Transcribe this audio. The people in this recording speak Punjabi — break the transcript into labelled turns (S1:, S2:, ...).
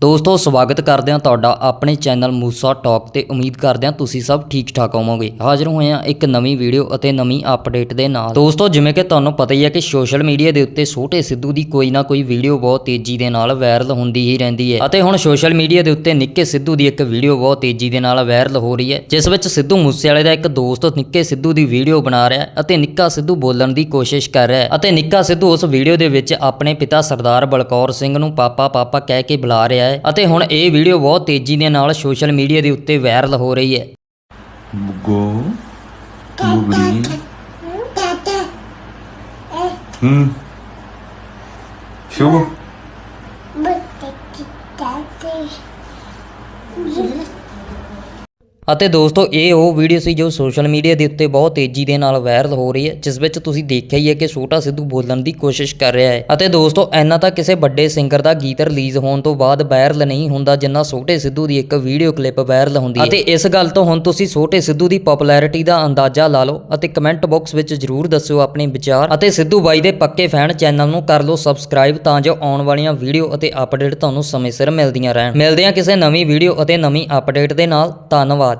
S1: ਦੋਸਤੋ, ਸਵਾਗਤ ਕਰਦੇ ਹਾਂ ਤੁਹਾਡਾ ਆਪਣੇ ਚੈਨਲ ਮੂਸਾ ਟਾਕ ਤੇ ਉਮੀਦ ਕਰਦੇ ਹਾਂ ਤੁਸੀਂ ਸਭ ਠੀਕ ਠਾਕ ਹੋਵੋਗੇ। ਹਾਜ਼ਰ ਹੋਏ ਹਾਂ ਇੱਕ ਨਵੀਂ ਵੀਡੀਓ ਅਤੇ ਨਵੀਂ ਅਪਡੇਟ ਦੇ ਨਾਲ। ਦੋਸਤੋ, ਜਿਵੇਂ ਕਿ ਤੁਹਾਨੂੰ ਪਤਾ ਹੀ ਹੈ ਕਿ ਸੋਸ਼ਲ ਮੀਡੀਆ ਦੇ ਉੱਤੇ ਛੋਟੇ ਸਿੱਧੂ ਦੀ ਕੋਈ ਨਾ ਕੋਈ ਵੀਡੀਓ ਬਹੁਤ ਤੇਜ਼ੀ ਦੇ ਨਾਲ ਵਾਇਰਲ ਹੁੰਦੀ ਹੀ ਰਹਿੰਦੀ ਹੈ। ਅਤੇ ਹੁਣ ਸੋਸ਼ਲ ਮੀਡੀਆ ਦੇ ਉੱਤੇ ਨਿੱਕੇ ਸਿੱਧੂ ਦੀ ਇੱਕ ਵੀਡੀਓ ਬਹੁਤ ਤੇਜ਼ੀ ਦੇ ਨਾਲ ਵਾਇਰਲ ਹੋ ਰਹੀ ਹੈ, ਜਿਸ ਵਿੱਚ ਸਿੱਧੂ ਮੂਸੇਵਾਲੇ ਦਾ ਇੱਕ ਦੋਸਤ ਨਿੱਕੇ ਸਿੱਧੂ ਦੀ ਵੀਡੀਓ ਬਣਾ ਰਿਹਾ ਹੈ ਅਤੇ ਨਿੱਕਾ ਸਿੱਧੂ ਬੋਲਣ ਦੀ ਕੋਸ਼ਿਸ਼ ਕਰ ਰਿਹਾ ਹੈ ਅਤੇ ਨਿੱਕਾ ਸਿੱਧੂ ਉਸ ਵੀਡੀਓ ਦੇ ਵਿੱਚ ਆਪਣੇ ਪਿਤਾ ਸਰਦਾਰ ਬਲਕੌਰ ਸਿੰਘ ਨੂੰ ਪਾਪਾ ਪਾਪਾ ਕਹਿ ਕੇ ਬੁਲਾ ਰਿਹਾ ਹੈ ਅਤੇ ਹੁਣ ਇਹ ਵੀਡੀਓ ਬਹੁਤ ਤੇਜ਼ੀ ਦੇ ਨਾਲ ਸੋਸ਼ਲ ਮੀਡੀਆ ਦੇ ਉੱਤੇ ਵਾਇਰਲ ਹੋ ਰਹੀ ਹੈ।
S2: ਬੁੱਗੋ ਬੁਗੜੀ ਹੂੰ। ਸ਼ੁਭ।
S1: ਅਤੇ ਦੋਸਤੋ, ਇਹ ਉਹ ਵੀਡੀਓ ਸੀ ਜੋ ਸੋਸ਼ਲ ਮੀਡੀਆ ਦੇ ਉੱਤੇ ਬਹੁਤ ਤੇਜ਼ੀ ਦੇ ਨਾਲ ਵਾਇਰਲ ਹੋ ਰਹੀ ਹੈ, ਜਿਸ ਵਿੱਚ ਤੁਸੀਂ ਦੇਖਿਆ ਹੀ ਹੈ ਕਿ ਛੋਟਾ ਸਿੱਧੂ ਬੋਲਣ ਦੀ ਕੋਸ਼ਿਸ਼ ਕਰ ਰਿਹਾ ਹੈ। ਅਤੇ ਦੋਸਤੋ, ਇੰਨਾ ਤਾਂ ਕਿਸੇ ਵੱਡੇ ਸਿੰਗਰ ਦਾ ਗੀਤ ਰਿਲੀਜ਼ ਹੋਣ ਤੋਂ ਬਾਅਦ ਵਾਇਰਲ ਨਹੀਂ ਹੁੰਦਾ, ਜਿੰਨਾ ਛੋਟੇ ਸਿੱਧੂ ਦੀ ਇੱਕ ਵੀਡੀਓ ਕਲਿੱਪ ਵਾਇਰਲ ਹੁੰਦੀ ਹੈ। ਅਤੇ ਇਸ ਗੱਲ ਤੋਂ ਹੁਣ ਤੁਸੀਂ ਛੋਟੇ ਸਿੱਧੂ ਦੀ ਪਪੂਲੈਰਿਟੀ ਦਾ ਅੰਦਾਜ਼ਾ ਲਾ ਲਓ ਅਤੇ ਕਮੈਂਟ ਬਾਕਸ ਵਿੱਚ ਜਰੂਰ ਦੱਸਿਓ ਆਪਣੇ ਵਿਚਾਰ। ਅਤੇ ਸਿੱਧੂ ਬਾਈ ਦੇ ਪੱਕੇ ਫੈਨ ਚੈਨਲ ਨੂੰ ਕਰ ਲਓ ਸਬਸਕ੍ਰਾਈਬ ਤਾਂ ਜੋ ਆਉਣ ਵਾਲੀਆਂ ਵੀਡੀਓ ਅਤੇ ਅਪਡੇਟ ਤੁਹਾਨੂੰ ਸਮੇਂ ਸਿਰ ਮਿਲਦੀਆਂ ਰਹਿਣ। ਮਿਲਦੇ ਹਾਂ ਕਿਸੇ ਨਵੀਂ ਵੀਡੀਓ ਅਤੇ ਨਵੀਂ ਅਪਡੇਟ ਦੇ ਨਾਲ। ਧੰਨਵਾਦ।